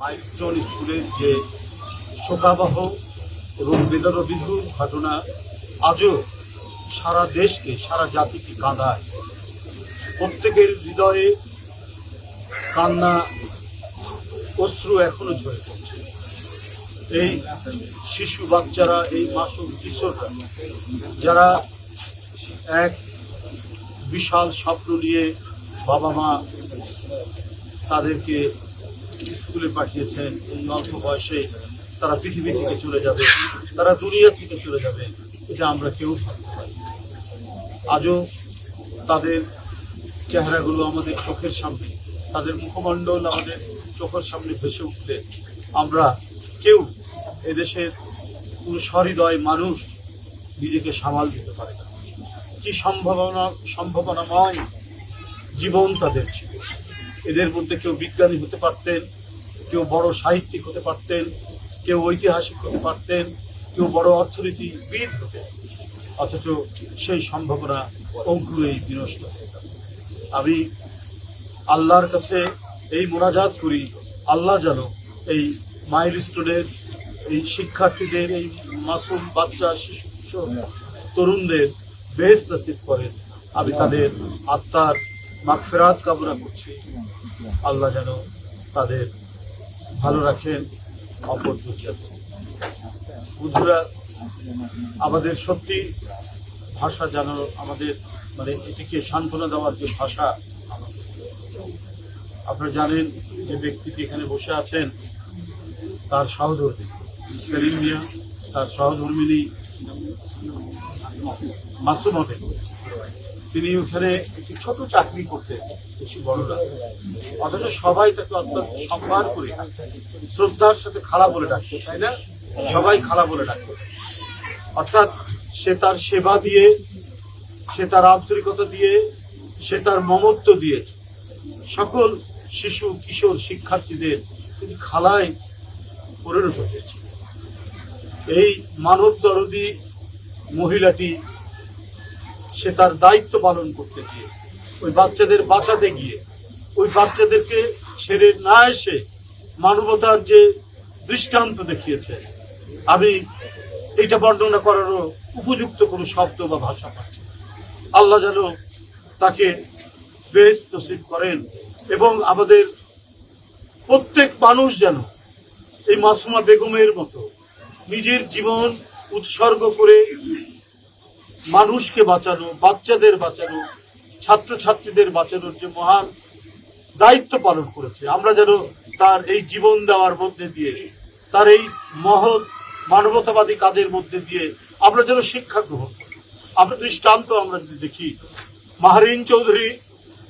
Milestone স্কুলের যে শোকাবহ এবং বেদনবিধুর ঘটনা আজও সারা দেশকে, সারা জাতিকে কাঁদায়। প্রত্যেকের হৃদয়ে কান্না, অশ্রু এখনও ঝরে পড়ছে। এই শিশু বাচ্চারা, এই মাসুম কিশোররা, যারা এক বিশাল স্বপ্ন নিয়ে বাবা মা তাদেরকে স্কুলে পাঠিয়েছেন, এই অল্প বয়সে তারা পৃথিবী থেকে চলে যাবে, তারা দুনিয়া থেকে চলে যাবে, এটা আমরা কেউ ভাবতে পারি আজও তাদের চেহারাগুলো আমাদের চোখের সামনে, তাদের মুখমণ্ডল আমাদের চোখের সামনে ভেসে উঠলে আমরা কেউ এদেশের কোনো সহৃদয় মানুষ নিজেকে সামাল দিতে পারে না। কি সম্ভাবনা, সম্ভাবনাময় জীবন তাদের ছিল। এদের মধ্যে কেউ বিজ্ঞানী হতে পারতেন, কেউ বড় সাহিত্যিক হতে পারতেন, কেউ ঐতিহাসিক হতে পারতেন, কেউ বড় অর্থনীতিবিদ হতে অথচ সেই সম্ভাবনা অঙ্কুরেই বিনষ্ট আমি আল্লাহর কাছে এই মোনাজাত করি, আল্লাহ যেন এই মাইলস্টোনের, এই শিক্ষার্থীদের, এই মাসুম বাচ্চা, শিশু তরুণদের বেশ নসিব করেন। আমি তাদের আত্মার মাগফেরাত কামনা করছি। আল্লাহ যেন তাদের ভালো রাখেন, অপর বন্ধুরা, আমাদের সত্যি ভাষা যেন আমাদের মানে এটিকে সান্ত্বনা দেওয়ার যে ভাষা, আপনারা জানেন যে ব্যক্তিটি এখানে বসে আছেন? তার সহধর্মী সেলিম মিয়া, তার সহধর্মিনী মাসুমা বেগম তিনি ওখানে ছোট চাকরি করতেন বেশি বড় না। অথচ সবাই তাকে অত্যন্ত সম্মান করে শ্রদ্ধার সাথে খালা বলে ডাকতো তাই না? সবাই খালা বলে ডাকতো অর্থাৎ সে তার সেবা দিয়ে, সে তার আন্তরিকতা দিয়ে, সে তার মমত্ব দিয়ে সকল শিশু, কিশোর, শিক্ষার্থীদের তিনি খালায় পরিণত হয়েছে। এই মানব দরদি মহিলাটি সে তার দায়িত্ব পালন করতে গিয়ে ওই বাচ্চাদের বাঁচাতে গিয়ে, ওই বাচ্চাদেরকে ছেড়ে না এসে মানবতার যে দৃষ্টান্ত দেখিয়েছে, আমি এটা বর্ণনা করারও উপযুক্ত কোনো শব্দ বা ভাষা পাচ্ছি আল্লাহ যেন তাকে বেশ নসিব করেন এবং আমাদের প্রত্যেক মানুষ যেন এই মাসুমা বেগমের মতো নিজের জীবন উৎসর্গ করে মানুষকে বাঁচানো, বাচ্চাদের বাঁচানো ছাত্রছাত্রীদের বাঁচানোর যে মহান দায়িত্ব পালন করেছে, আমরা যেন তার এই জীবন দেওয়ার মধ্যে দিয়ে, তার এই মহৎ মানবতাবাদী কাজের মধ্যে দিয়ে আমরা যেন শিক্ষা গ্রহণ করি। আমরা দৃষ্টান্ত আমরা যদি দেখি, মাহারিন চৌধুরী,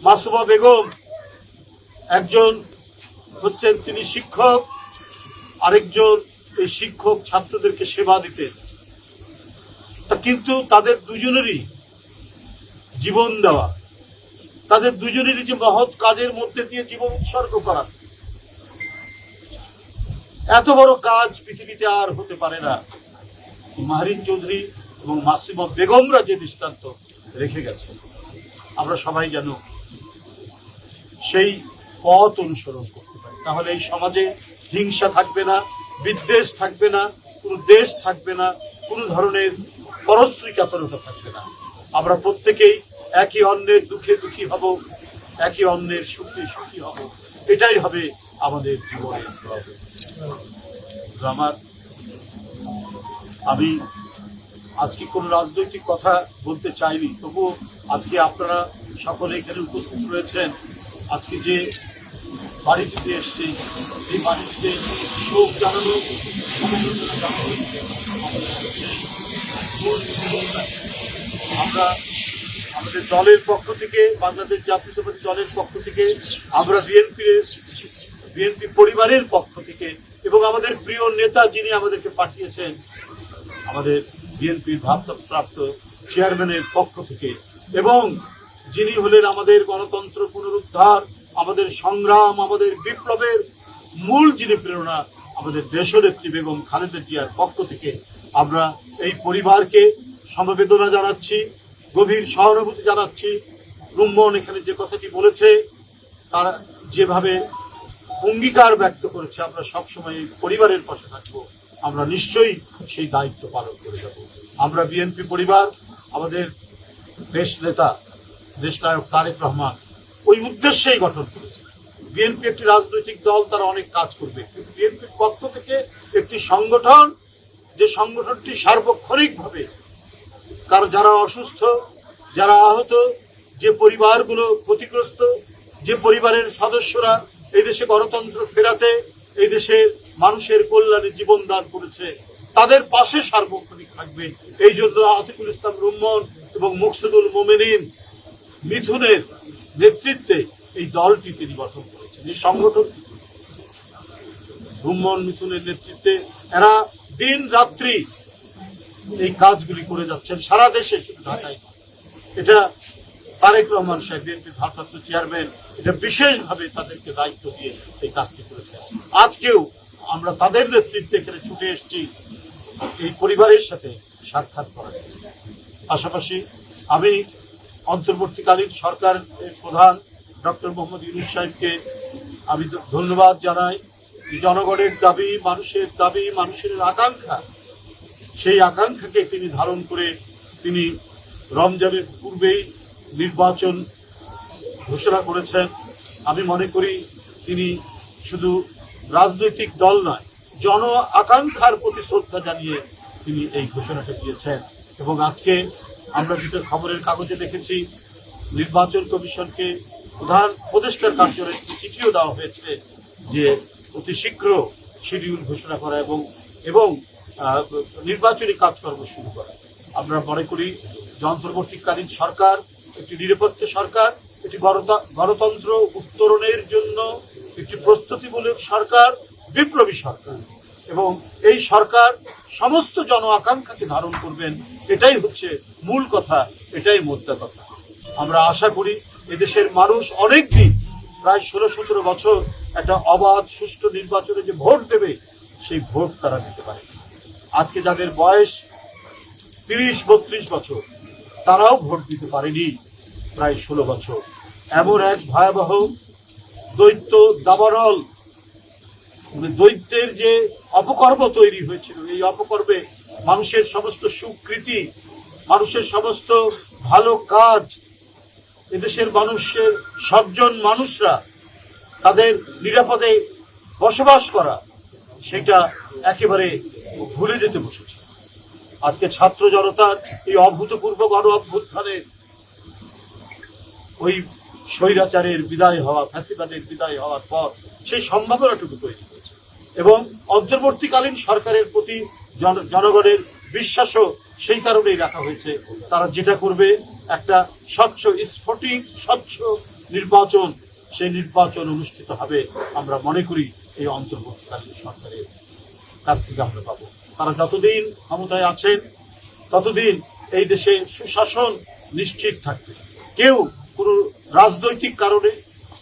মাসুমা বেগম একজন হচ্ছেন তিনি শিক্ষক, আরেকজন এই শিক্ষক ছাত্রদেরকে সেবা দিতেন। তা কিন্তু তাদের দুজনেরই জীবন দেওয়া তাদের দুজনেরই যে মহৎ কাজের মধ্যে দিয়ে জীবন উৎসর্গ করা। এত বড় কাজ পৃথিবীতে আর হতে পারে না। মাহরিন চৌধুরী এবং মাসিমা বেগমরা যে দৃষ্টান্ত রেখে গেছে আমরা সবাই যেন সেই পথ অনুসরণ করতে পারি। তাহলে এই সমাজে হিংসা থাকবে না, বিদ্বেষ থাকবে না, কোনো দেশ থাকবে না, কোনো ধরনের পরশ্রীকাতরতা থাকবে না। আমরা প্রত্যেকেই একই অন্যের দুঃখে দুঃখী হব একই অন্যের সুখে সুখী হব এটাই হবে আমাদের জীবনের আমার, আমি আজকে কোনো রাজনৈতিক কথা বলতে চাইনি তবুও আজকে আপনারা সকলে এখানে উপস্থিত রয়েছেন আজকে যে বাড়িটিতে এসছে, এই বাড়িটিতে শোক জানানো। আমরা আমাদের দলের পক্ষ থেকে, বাংলাদেশ জাতীয়তাবাদী দলের পক্ষ থেকে, আমরা বিএনপির বিএনপি পরিবারের পক্ষ থেকে এবং আমাদের প্রিয় নেতা যিনি আমাদেরকে পাঠিয়েছেন, আমাদের বিএনপির ভারপ্রাপ্ত চেয়ারম্যানের পক্ষ থেকে এবং যিনি হলেন আমাদের গণতন্ত্র পুনরুদ্ধার, আমাদের সংগ্রাম, আমাদের বিপ্লবের মূল যিনি প্রেরণা, আমাদের দেশনেত্রী বেগম খালেদা জিয়ার পক্ষ থেকে আমরা এই পরিবারকে সমবেদনা জানাচ্ছি। গভীর সহানুভূতি জানাচ্ছি। রুম্মন এখানে যে কথাটি বলেছে, তারা যেভাবে অঙ্গীকার ব্যক্ত করেছে, আমরা সবসময় এই পরিবারের পাশে থাকব। আমরা নিশ্চয়ই সেই দায়িত্ব পালন করে যাব। আমরা বিএনপি পরিবার, আমাদের দেশ নেতা, দেশ নায়ক তারেক রহমান ওই উদ্দেশ্যেই গঠন করেছে। বিএনপি একটি রাজনৈতিক দল, তারা অনেক কাজ করবে। বিএনপির পক্ষ থেকে একটি সংগঠন, যে সংগঠনটি সার্বক্ষণিকভাবে কারণ যারা অসুস্থ, যারা আহত, যে পরিবারগুলো ক্ষতিগ্রস্ত, যে পরিবারের সদস্যরা এই দেশে গণতন্ত্র ফেরাতে এই দেশের মানুষের কল্যাণে জীবন দান করেছে, তাদের পাশে সার্বক্ষণিক থাকবে। এই জন্য আতিকুল ইসলাম রুম্মন এবং মুকসুদুল মোমেনিন মিথুনের নেতৃত্বে এই দলটি তিনি গঠন করেছেন। এই সংগঠন রুম্মন মিথুনের নেতৃত্বে এরা দিন রাত্রি এই কাজগুলি করে যাচ্ছেন সারা দেশে ঢাকায় এটা তারেক রহমান সাহেব, বিএনপির ভারপ্রাপ্ত চেয়ারম্যান, এটা বিশেষভাবে তাদেরকে দায়িত্ব দিয়ে এই কাজটি করেছেন। আজকেও আমরা তাদের নেতৃত্বে এখানে ছুটে এসেছি, এই পরিবারের সাথে সাক্ষাৎ করার পাশাপাশি আমি অন্তর্বর্তীকালীন সরকারের প্রধান ডক্টর মোহাম্মদ ইউনুস সাহেবকে আমি ধন্যবাদ জানাই। জনগণের দাবি, মানুষের দাবি, মানুষের আকাঙ্ক্ষা সেই আকাঙ্ক্ষাকে তিনি ধারণ করে তিনি রমজানের পূর্বেই নির্বাচন ঘোষণা করেছেন। আমি মনে করি তিনি শুধু রাজনৈতিক দল নয়, জন আকাঙ্ক্ষার প্রতি শ্রদ্ধা জানিয়ে তিনি এই ঘোষণাটা দিয়েছেন। এবং আজকে আমরা যেটা খবরের কাগজে দেখেছি, নির্বাচন কমিশনকে প্রধান উপদেষ্টার কার্যালয়ে চিঠিও দেওয়া হয়েছে যে অতি শীঘ্র শিডিউল ঘোষণা করা এবং এবং নির্বাচনী কাজকর্ম শুরু করা। আমরা মনে করি যে অন্তর্বর্তীকালীন সরকার, একটি নিরপেক্ষ সরকার, একটি গণতন্ত্র উত্তরণের জন্য একটি প্রস্তুতিমূলক সরকার, বিপ্লবী সরকার। এবং এই সরকার সমস্ত জন আকাঙ্ক্ষাকে ধারণ করবেন, এটাই হচ্ছে মূল কথা, এটাই মোদ্দা কথা। আমরা আশা করি এদেশের মানুষ অনেক দিন প্রায় ষোলো সতেরো বছর একটা অবাধ, সুষ্ঠু নির্বাচনে যে ভোট দেবে, সেই ভোট তারা দিতে পারে। আজকে যাদের বয়স তিরিশ, বত্রিশ বছর, তারাও ভোট দিতে পারেনি, প্রায় ষোলো বছর। এমন এক ভয়াবহ দৈত্য দাবানল মানে দৈত্যের যে অপকর্ম তৈরি হয়েছিল, এই অপকর্মে মানুষের সমস্ত সুকৃতি, মানুষের সমস্ত ভালো কাজ, এদেশের মানুষের সজ্জন মানুষরা তাদের নিরাপদে বসবাস করা, সেটা একেবারে ভুলে যেতে বসেছে। আজকে ছাত্র জনতার এই অভূতপূর্ব গণ অভ্যুত্থানের ওই স্বৈরাচারের বিদায় হওয়া, ফ্যাসিবাদের বিদায় হওয়ার পর সেই সম্ভাবনাটুকু তৈরি হয়েছে এবং অন্তর্বর্তীকালীন সরকারের প্রতি জনগণের বিশ্বাসও সেই কারণেই রাখা হয়েছে। তারা যেটা করবে, একটা স্বচ্ছ স্ফটিক, স্বচ্ছ নির্বাচন, সেই নির্বাচন অনুষ্ঠিত হবে। আমরা মনে করি এই অন্তর্বর্তীকালীন সরকারের কাছ থেকে আমরা পাবো। তারা যতদিন ক্ষমতায় আছেন, ততদিন এই দেশে সুশাসন নিশ্চিত থাকবে। কেউ কোনো রাজনৈতিক কারণে,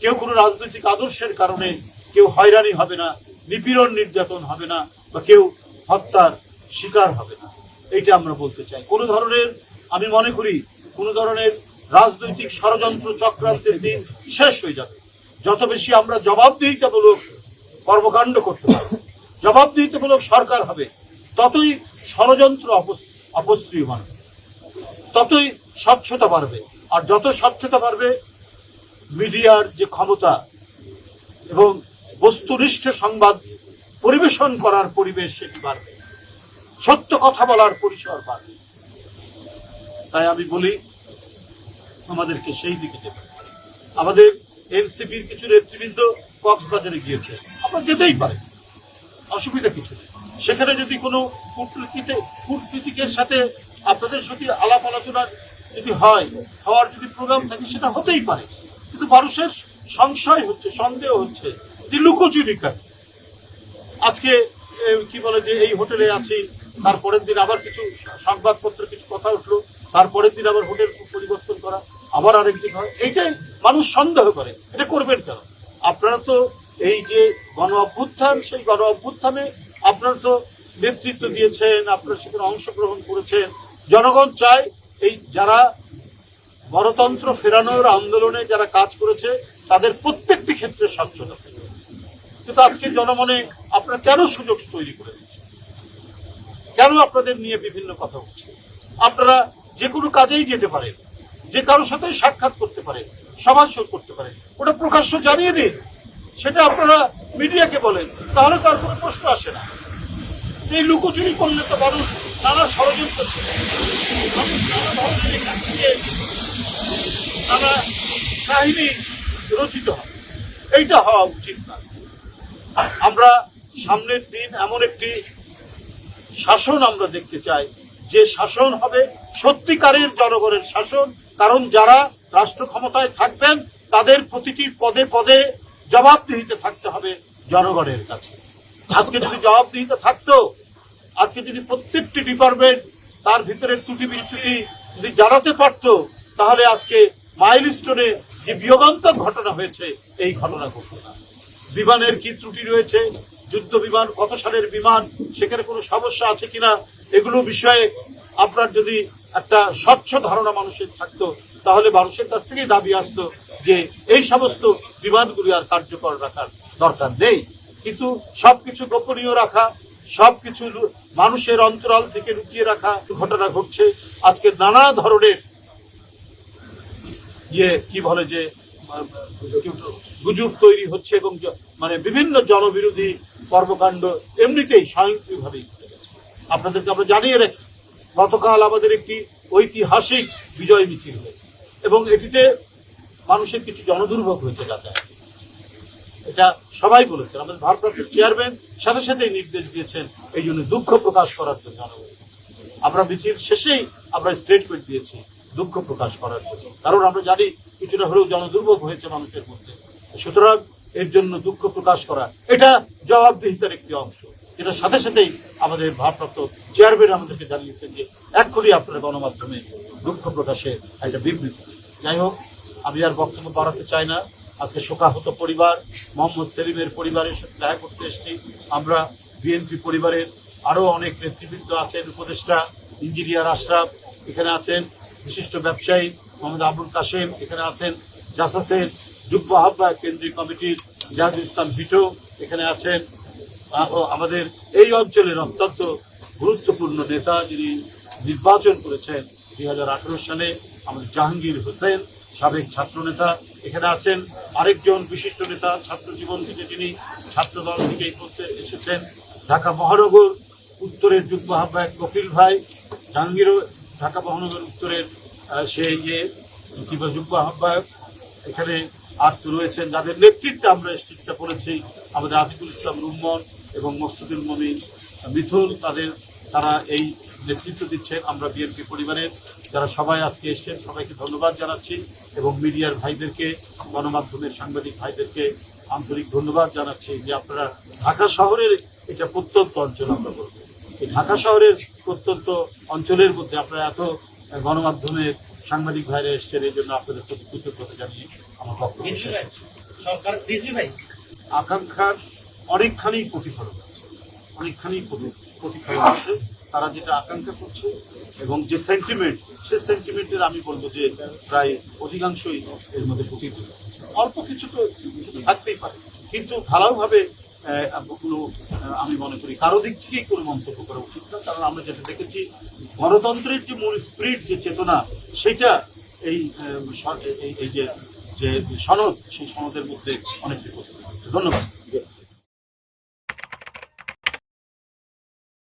কেউ কোনো রাজনৈতিক আদর্শের কারণে কেউ হয়রানি হবে না, নিপীড়ন নির্যাতন হবে না বা কেউ হত্যার শিকার হবে না। এইটা আমরা বলতে চাই। কোনো ধরনের, আমি মনে করি, কোনো ধরনের রাজনৈতিক ষড়যন্ত্র চক্রান্তের দিন শেষ হয়ে যাবে। যত বেশি আমরা জবাবদিহিতামূলক কর্মকাণ্ড করতে পারব জবাবদিহিতামূলক সরকার হবে, ততই ষড়যন্ত্র অপস- অপসৃয়মান হবে। ততই স্বচ্ছতা বাড়বে। আর যত স্বচ্ছতা বাড়বে, মিডিয়ার যে ক্ষমতা এবং বস্তুনিষ্ঠ সংবাদ পরিবেশন করার পরিবেশ সেটি বাড়বে, সত্য কথা বলার পরিসর বাড়বে। তাই আমি বলি, আমাদেরকে সেই দিকে যেতে আমাদের এনসিপির কিছু নেতৃবৃন্দ কক্সবাজারে গিয়েছে আমরা যেতেই পারে অসুবিধা কিছু সেখানে যদি কোনো কূটনীতিতে কূটনীতিকের সাথে আপনাদের সাথে আলাপ আলোচনার যদি হয়, হওয়ার যদি প্রোগ্রাম থাকে, সেটা হতেই পারে। কিন্তু মানুষের সংশয় হচ্ছে, সন্দেহ হচ্ছে, যে লুকোচুরি কেন আজকে কি বলে যে এই হোটেলে আছি তারপরের দিন আবার কিছু সংবাদপত্রে কিছু কথা উঠল তারপরের দিন আবার হোটেল পরিবর্তন করা, আবার আরেকদিন হয়। এইটাই মানুষ সন্দেহ করে। এটা করবেন কেন? আপনারা তো এই যে গণ অভ্যুত্থান, সেই গণ অভ্যুত্থানে আপনারা তো নেতৃত্ব দিয়েছেন, আপনারা সেখানে অংশগ্রহণ করেছেন। জনগণ চায় এই যারা গণতন্ত্র ফেরানোর আন্দোলনে যারা কাজ করেছে, তাদের প্রত্যেকটি ক্ষেত্রে স্বচ্ছতা কিন্তু আজকে জনমনে আপনারা কেন সুযোগ তৈরি করে দিচ্ছেন? কেন আপনাদের নিয়ে বিভিন্ন কথা হচ্ছে? আপনারা যে কোনো কাজেই যেতে পারেন, যে কারোর সাথে সাক্ষাৎ করতে পারেন সভা করতে পারেন। ওটা প্রকাশ্য জানিয়ে দিন। সেটা আপনারা মিডিয়াকে বলেন, তাহলে তার কোনো প্রশ্ন আসে না। এই লুকোচুরি করলে তো মানুষ নানা ষড়যন্ত্র মানুষ নানা নানা কাহিনী রচিত হয়। এইটা হওয়া উচিত না। আমরা সামনের দিন এমন একটি শাসন আমরা দেখতে চাই, যে শাসন হবে সত্যিকারের জনগণের শাসন। কারণ যারা রাষ্ট্র ক্ষমতায় থাকবেন, তাদের প্রতিটি পদে পদে জবাবদিহিতে থাকতে হবে জনগণের কাছে। আজকে যদি জবাবদিহিতে থাকতো, আজকে যদি প্রত্যেকটি ডিপার্টমেন্ট তার ভিতরের ত্রুটি বিচ্যুতি যদি জানাতে পারতো, তাহলে আজকে মাইল স্টোনে যে বিয়োগান্তক ঘটনা হয়েছে, এই ঘটনা ঘটতো না। বিমানের কি ত্রুটি রয়েছে? যুদ্ধ বিমান কত সালের বিমান? সেখানে কোনো সমস্যা আছে কিনা? এগুলো বিষয়ে আপনার যদি একটা স্বচ্ছ ধারণা মানুষের থাকতো, তাহলে মানুষের কাছ থেকেই দাবি আসতো যে এই সমস্ত বিমানগুলি আর কার্যকর রাখার দরকার নেই। কিন্তু সবকিছু গোপনীয় রাখা, সবকিছু লু- মানুষের অন্তরাল থেকে লুকিয়ে রাখা ঘটনা ঘটছে। আজকে নানা ধরনের ইয়ে কি বলে যে, গুজব তৈরি হচ্ছে এবং মানে বিভিন্ন জনবিরোধী কর্মকাণ্ড এমনিতেই স্বয়ংক্রিয়ভাবেই ঘটে আপনাদেরকে আমরা জানিয়ে রাখি, গতকাল আমাদের একটি ঐতিহাসিক বিজয় মিছিল হয়েছে এবং এটিতে মানুষের কিছু জনদুর্ভোগ হয়েছে যাতায়াত। এটা সবাই বলেছেন। আমাদের ভারপ্রাপ্ত চেয়ারম্যান সাথে সাথেই নির্দেশ দিয়েছেন এই জন্য দুঃখ প্রকাশ করার জন্য। আমরা মিছিল শেষেই আমরা স্টেটমেন্ট দিয়েছি দুঃখ প্রকাশ করার জন্য। কারণ আমরা জানি কিছুটা হলেও জনদুর্ভোগ হয়েছে মানুষের মধ্যে। সুতরাং এর জন্য দুঃখ প্রকাশ করা এটা জবাবদিহিতার একটি অংশ। এটা সাথে সাথেই আমাদের ভারপ্রাপ্ত চেয়ারম্যান আমাদেরকে জানিয়েছেন যে এক্ষুনি আপনারা গণমাধ্যমে দুঃখ প্রকাশের একটা বিবৃতি। যাই হোক আমি আর বক্তব্য বাড়াতে চাই না। আজকে শোকাহত পরিবার, মোহাম্মদ সেলিমের পরিবারের সাথে দেখা করতে এসেছি। আমরা বিএনপি পরিবারের আরও অনেক নেতৃবৃন্দ আছেন, উপদেষ্টা, ইঞ্জিনিয়ার আশরাফ এখানে আছেন, বিশিষ্ট ব্যবসায়ী মোহাম্মদ আবুল কাশেম এখানে আছেন, জাসাসের যুগ্ম আহ্বায়ক কেন্দ্রীয় কমিটির জাহাজুল ইসলাম ভিটো এখানে আছেন আমাদের এই অঞ্চলের অত্যন্ত গুরুত্বপূর্ণ নেতা যিনি নির্বাচন করেছেন দুই হাজার আঠারো সালে আমাদের জাহাঙ্গীর হোসেন। সাবেক ছাত্র নেতা এখানে আছেন আরেকজন বিশিষ্ট নেতা, ছাত্র জীবন থেকে যিনি ছাত্র দল থেকে করতে এসেছেন। ঢাকা মহানগর উত্তরের যুগ্ম আহ্বায়ক কপিল ভাই, জাহাঙ্গীরও ঢাকা মহানগর উত্তরের সে ইয়ে যুগ্ম আহ্বায়ক। এখানে আর রয়েছেন যাদের নেতৃত্বে আমরা স্টেজটা বলেছি আমাদের আতিকুল ইসলাম রুম্মন এবং মকসুদুল মমিন মিথুন, তাদের, তারা এই নেতৃত্ব দিচ্ছেন আমরা বিএনপি পরিবারের। যারা সবাই আজকে এসছেন সবাইকে ধন্যবাদ জানাচ্ছি এবং মিডিয়ার ভাইদেরকে গণমাধ্যমের সাংবাদিক ভাইদেরকে আন্তরিক ধন্যবাদ জানাচ্ছি যে আপনারা ঢাকা শহরের এটা প্রত্যন্ত অঞ্চল আমরা বলব। এই ঢাকা শহরের প্রত্যন্ত অঞ্চলের মধ্যে আপনারা এত গণমাধ্যমের সাংবাদিক ভাইরা এসছেন এই জন্য আপনাদের প্রতি কৃতজ্ঞতা জানিয়ে আমার বক্তব্য আকাঙ্ক্ষার অনেকখানি প্রতিফলন আছে। অনেকখানি প্রতি- প্রতিফলন আছে। তারা যেটা আকাঙ্ক্ষা করছে এবং যে সেন্টিমেন্ট সে সেন্টিমেন্টের আমি বলব যে প্রায় অধিকাংশই এর মধ্যে প্রতিফলিত অল্প কিছু তো থাকতেই পারে। কিন্তু ভালোভাবে কোনো আমি মনে করি কারও দিক থেকেই কোনো মন্তব্য করা উচিত না। কারণ আমরা যেটা দেখেছি, গণতন্ত্রের যে মূল স্পিরিট যে চেতনা, সেটা এই এই- যে যে সনদ, সেই সনদের মধ্যে অনেকটি। ধন্যবাদ।